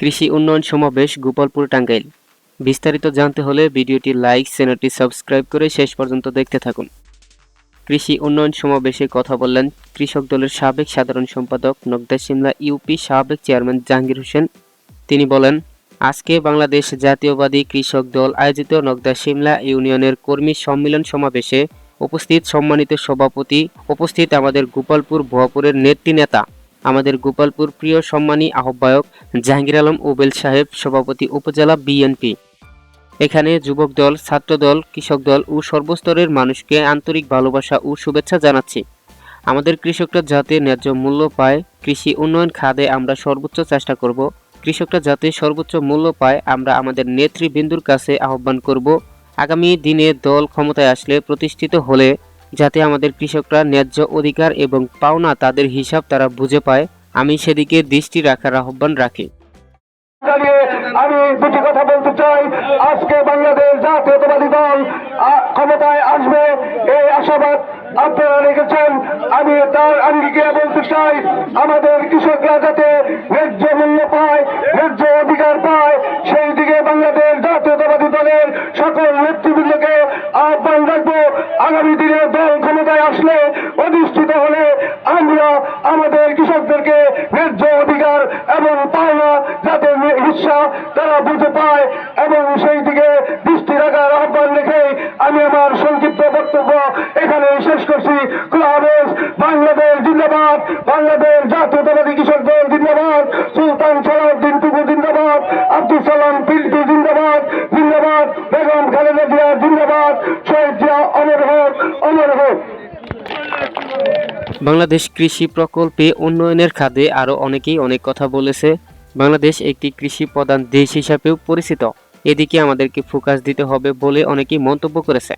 কৃষি উন্নয়ন সমাবেশ গোপালপুর টাঙ্গাইল। বিস্তারিত জানতে হলে ভিডিওটি লাইক, চ্যানেলটি সাবস্ক্রাইব করে শেষ পর্যন্ত দেখতে থাকুন। কৃষি উন্নয়ন সমাবেশে কথা বললেন কৃষক দলের সাবেক সাধারণ সম্পাদক নগদা সিমলা, ইউপি সাবেক চেয়ারম্যান জাহাঙ্গীর হোসেন। তিনি বলেন, আজকে বাংলাদেশ জাতীয়বাদী কৃষক দল আয়োজিত নগদা সিমলা ইউনিয়নের কর্মী সম্মেলন সমাবেশে উপস্থিত সম্মানিত সভাপতি, উপস্থিত আমাদের গোপালপুর ভুয়াপুরের নেত্রী নেতা আমাদের গোপালপুর প্রিয় সম্মানী আহ্বায়ক জাহাঙ্গীর আলম ওবেল সাহেব, সভাপতি উপজেলা বিএনপি এখানে যুবক দল, ছাত্র দল, কৃষক দল ও সর্বস্তরের মানুষকে আন্তরিক ভালোবাসা ও শুভেচ্ছা জানাচ্ছি। আমাদের কৃষকরা যাতে ন্যায্য মূল্য পায়, কৃষি উন্নয়ন খাদে আমরা সর্বোচ্চ চেষ্টা করব। কৃষকরা যাতে সর্বোচ্চ মূল্য পায়, আমরা আমাদের নেতৃবৃন্দুর কাছে আহ্বান করব। আগামী দিনে দল ক্ষমতায় আসলে প্রতিষ্ঠিত হলে যাতে আমাদের কৃষকরা ন্যায্য অধিকার এবং পাওনা তাদের হিসাব তারা বুঝে পায়, আমি সেদিকে দৃষ্টি রাখার আহ্বান রাখি। আমি দুটি কথা বলতে চাই। আজকে বাংলাদেশ জাতীয়তাবাদী দল ক্ষমতায় আসবে, এই আশাবাদ আপনারা রেখেছেন। আমি তার আঙ্গিকে বলতে চাই, আমাদের কৃষকরা যাতে ন্যায্য মূল্য পায়, ন্যায্য অধিকার পায়, সেই দিকে বাংলাদেশ জাতীয়তাবাদী দলের সকল নেতৃবৃন্দকে আহ্বান রাখব। আগামী দিনে কৃষকদেরকে ন্যায্য অধিকার এবং পাওনা যাতে হিস্সা তারা বুঝে পায় এবং সেই দিকে দৃষ্টি রাখার আহ্বান রেখে আমি আমার সংক্ষিপ্ত বক্তব্য এখানে শেষ করছি। খুলাহাবেজ বাংলাদেশ জিন্দাবাদ, বাংলাদেশ জাতীয়তাবাদী কৃষক দল জিন্দাবাদ, সুলতান সালাউদ্দিন টুকু জিন্দাবাদ, আব্দুল সালাম পিল্টু জিন্দাবাদ জিন্দাবাদ, বেগম খালেদা জিয়া জিন্দাবাদ, শহীদ জিয়া অমর হোক অমর হোক। বাংলাদেশ কৃষি প্রকল্পে উন্নয়নের খাদে আরও অনেকেই অনেক কথা বলেছে। বাংলাদেশ একটি কৃষি প্রধান দেশ হিসাবেও পরিচিত। এদিকে আমাদেরকে ফোকাস দিতে হবে বলে অনেকেই মন্তব্য করেছে।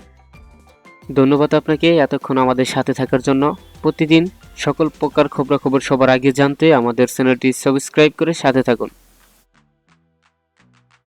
ধন্যবাদ আপনাকে এতক্ষণ আমাদের সাথে থাকার জন্য। প্রতিদিন সকল প্রকার খবরাখবর সবার আগে জানতে আমাদের চ্যানেলটি সাবস্ক্রাইব করে সাথে থাকুন।